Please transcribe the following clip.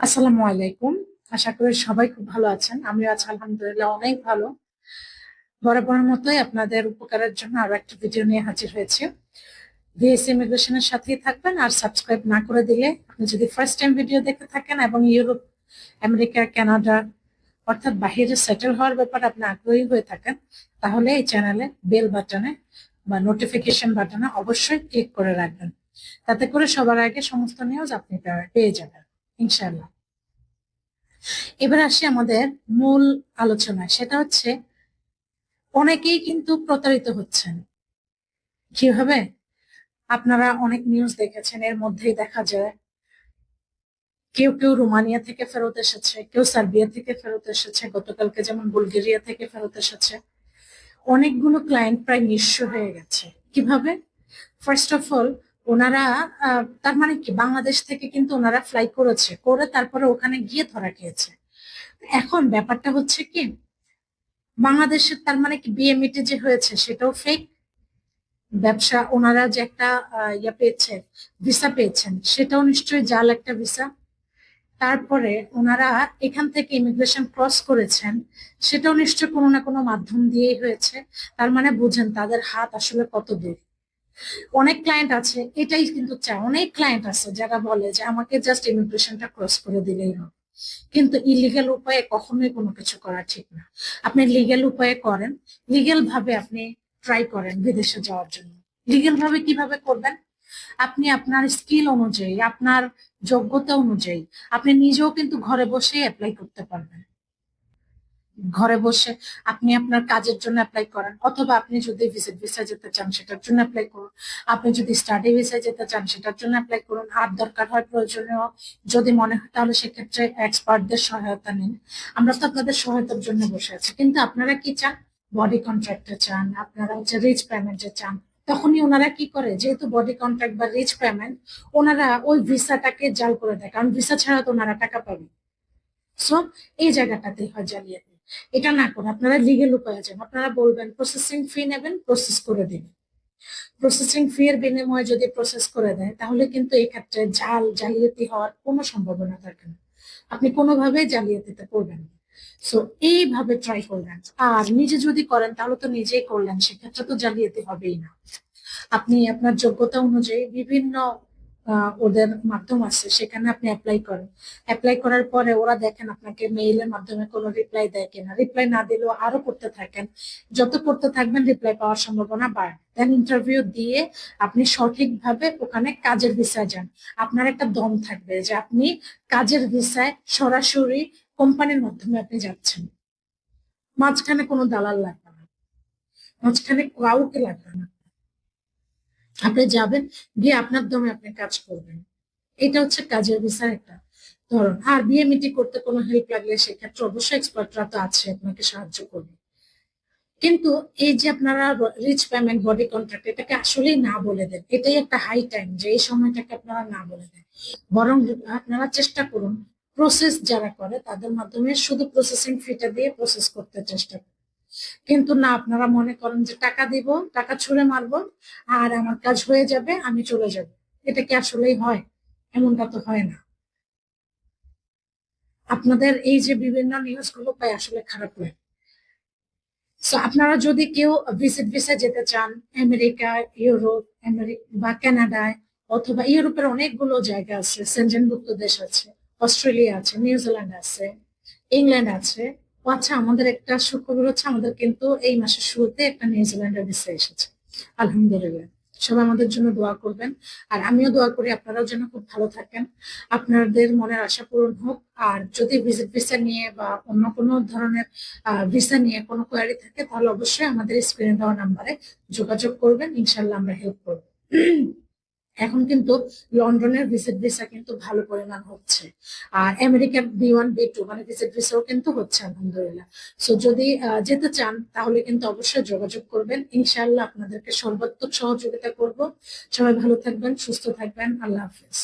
আসসালামু আলাইকুম। আশা করি সবাই খুব ভালো আছেন। আমিও আছি, আলহামদুলিল্লাহ, অনেক ভালো। বরাবরের মতোই আপনাদের উপকারের জন্য আরও একটা ভিডিও নিয়ে হাজির হয়েছে। ভিএস ইমিগ্রেশনের সাথেই থাকবেন আর সাবস্ক্রাইব না করে দিলে আপনি যদি ফার্স্ট টাইম ভিডিও দেখে থাকেন এবং ইউরোপ, আমেরিকা, কানাডা অর্থাৎ বাহিরে সেটেল হওয়ার ব্যাপারে আপনি আগ্রহী হয়ে থাকেন, তাহলে এই চ্যানেলে বেল বাটনে বা নোটিফিকেশন বাটনে অবশ্যই ক্লিক করে রাখবেন। তাতে করে সবার আগে সমস্ত নিউজ আপনি পেয়ে যাবেন। ইনশাল্লাহ এবার আসি আমাদের মূল আলোচনায়। সেটা হচ্ছে, অনেকেই কিন্তু প্রতারিত হচ্ছেন। কীভাবে আপনারা অনেক নিউজ দেখেছেন, এর মধ্যেই দেখা যায়, কেউ কেউ রোমানিয়া থেকে ফেরত এসেছে, কেউ সার্বিয়া থেকে ফেরত এসেছে, গতকালকে যেমন বুলগেরিয়া থেকে ফেরত এসেছে। অনেকগুলো ক্লায়েন্ট প্রায় নিঃস্ব হয়ে গেছে। কীভাবে? ফার্স্ট অফ অল ওনারা তার মানে কি? বাংলাদেশ থেকে কিন্তু ওনারা ফ্লাই করেছে, করে তারপরে ওখানে গিয়ে ধরা খেয়েছে। এখন ব্যাপারটা হচ্ছে কি? বাংলাদেশের তার মানে কি? বিএমইটি যে হয়েছে, সেটাও ফেক ব্যবসা, ওনারা যে একটা ইয়া পেয়েছে ভিসা পেয়েছেন, সেটাও নিশ্চয়ই জাল একটা ভিসা তারপরে ওনারা এখান থেকে ইমিগ্রেশন ক্রস করেছেন, সেটাও নিশ্চয় কোনো না কোনো মাধ্যম দিয়েই হয়েছে। তার মানে বুঝেন, তাদের হাত আসলে কত দূর। অনেক ক্লায়েন্ট আছে, এটাই কিন্তু চায় অনেক ক্লায়েন্ট আছে যারা বলে যে, আমাকে জাস্ট ইমিগ্রেশনটা ক্রস করে দিলেই হবে। কিন্তু ইলিগাল উপায়ে কখনোই কোনো কিছু করা ঠিক না। আপনি লিগেল উপায়ে করেন লিগেল ভাবে আপনি ট্রাই করেন বিদেশে যাওয়ার জন্য। লিগেল ভাবে কীভাবে করবেন? আপনি আপনার স্কিল অনুযায়ী, আপনার যোগ্যতা অনুযায়ী। আপনি নিজেও কিন্তু ঘরে বসে অ্যাপ্লাই করতে পারবেন। ঘরে বসে আপনি আপনার কাজের জন্য অ্যাপ্লাই করেন, অথবা আপনি যদি ভিজিট ভিসা যেতে চান সেটার জন্য অ্যাপ্লাই করুন। আপনি যদি স্টাডি ভিসায় যেতে চান সেটার জন্য অ্যাপ্লাই করুন। আর দরকার হয় প্রয়োজনীয়, যদি মনে হয় তাহলে সেক্ষেত্রে এক্সপার্টদের সহায়তা নিন। আমরা তো আপনাদের সহায়তার জন্য বসে আছি, কিন্তু আপনারা কি চান? বডি কন্ট্রাক্টে চান, আপনারা হচ্ছে রিচ পেমেন্টে চান। তখনই ওনারা কি করে? যেহেতু বডি কন্ট্রাক্ট বা রিচ পেমেন্ট ওনারা ওই ভিসাটাকে জাল করে দেয়, কারণ ভিসা ছাড়া তো ওনারা টাকা পাবে সো এই জায়গাটাতে হয় জালিয়াতি। এটা না করে, আপনারা লিগেল উপায়ে যান আপনারা বলবেন প্রসেসিং ফি নেবেন প্রসেস করে দিবেন প্রসেসিং ফি এর বিনিময়ে যদি প্রসেস করে দেয়, তাহলে কিন্তু এই ক্ষেত্রে জাল জালিয়াতি হওয়ার কোনো সম্ভাবনা থাকে না। আপনি কোনোভাবেই জালিয়াতিতে করবেন না। সো এইভাবে ট্রাই করলেন। আর নিজে যদি করেন, তাহলে তো নিজেই করলেন, সেক্ষেত্রে তো জালিয়াতি হবেই না। আপনি আপনার যোগ্যতা অনুযায়ী বিভিন্ন ওদের মাধ্যম আছে, সেখানে আপনি অ্যাপ্লাই করেন। অ্যাপ্লাই করার পরে ওরা দেখেন আপনাকে মেইলের মাধ্যমে কোনো রিপ্লাই দেয় কিনা। রিপ্লাই না দিলেও আরও করতে থাকেন। যত করতে থাকবেন রিপ্লাই পাওয়ার সম্ভাবনা বাড়ে। দেন ইন্টারভিউ দিয়ে আপনি সঠিকভাবে ওখানে কাজের ভিসায় যান। আপনার একটা দম থাকবে যে আপনি কাজের ভিসায় সরাসরি কোম্পানির মাধ্যমে আপনি যাচ্ছেন। মাঝখানে কোনো দালাল লাগবে না। মাঝখানে কাউকে লাগবে না। আপনি যাবেন, গিয়ে আপনার দমে আপনি কাজ করবেন। এটা হচ্ছে কাজের ভিসার একটা ধরন। আর বিএমইটি করতে কোনো হেল্প লাগলে সেক্ষেত্রে অবশ্যই এক্সপার্টরা তো আছে, আপনাকে সাহায্য করবে। কিন্তু এই যে আপনারা রিচ পেমেন্ট বডি কন্ট্রাক্ট এটাকে আসলেই না বলে দেন। এটাই একটা হাই টাইম যে এই সময়টাকে আপনারা না বলে দেন। বরং আপনারা চেষ্টা করুন প্রসেস যারা করে, তাদের মাধ্যমে শুধু প্রসেসিং ফিটা দিয়ে প্রসেস করতে চেষ্টা করুন। কিন্তু না, আপনারা মনে করেন যে টাকা দিব, টাকা ছুঁড়ে মারবো, আর আমার কাজ হয়ে যাবে, আমি চলে যাব। এটা কি আসলেই হয়? এমনটা তো হয় না। আপনাদের এই যে বিভিন্ন নিউজগুলো পাই, আসলে খারাপ লাগে। সো আপনারা যদি কেউ ভিজিট ভিসা যেতে চান, আমেরিকা, ইউরোপ বা কানাডায়, অথবা ইউরোপের অনেকগুলো জায়গা আছে সেনজেনভুক্ত দেশ আছে, অস্ট্রেলিয়া আছে, নিউজিল্যান্ড আছে, ইংল্যান্ড আছে ও আচ্ছা আমাদের একটা সুখবর হচ্ছে, আমাদের কিন্তু এই মাসের শুরুতে একটা নিউজিল্যান্ডের ভিসা এসেছে। আলহামদুলিল্লাহ। সবাই আমাদের জন্য দোয়া করবেন। আর আমিও দোয়া করি, আপনারাও যেন খুব ভালো থাকেন। আপনাদের মনের আশা পূরণ হোক। আর যদি ভিজিট ভিসা নিয়ে বা অন্য কোনো ধরনের ভিসা নিয়ে কোনো কোয়ারি থাকে, তাহলে অবশ্যই আমাদের স্ক্রিনে দেওয়া নাম্বারে যোগাযোগ করবেন। ইনশাল্লাহ আমরা হেল্প করব। এখন কিন্তু লন্ডনের ভিজিট ভিসা কিন্তু ভালো পরিমাণ হচ্ছে। আর আমেরিকার বি ওয়ান, বি টু মানে ভিজিট ভিসাও কিন্তু হচ্ছে আলহামদুলিল্লাহ। সো যদি যেতে চান, তাহলে কিন্তু অবশ্যই যোগাযোগ করবেন। ইনশাআল্লাহ আপনাদেরকে সর্বাত্মক সহযোগিতা করব। সবাই ভালো থাকবেন, সুস্থ থাকবেন। আল্লাহ হাফিজ।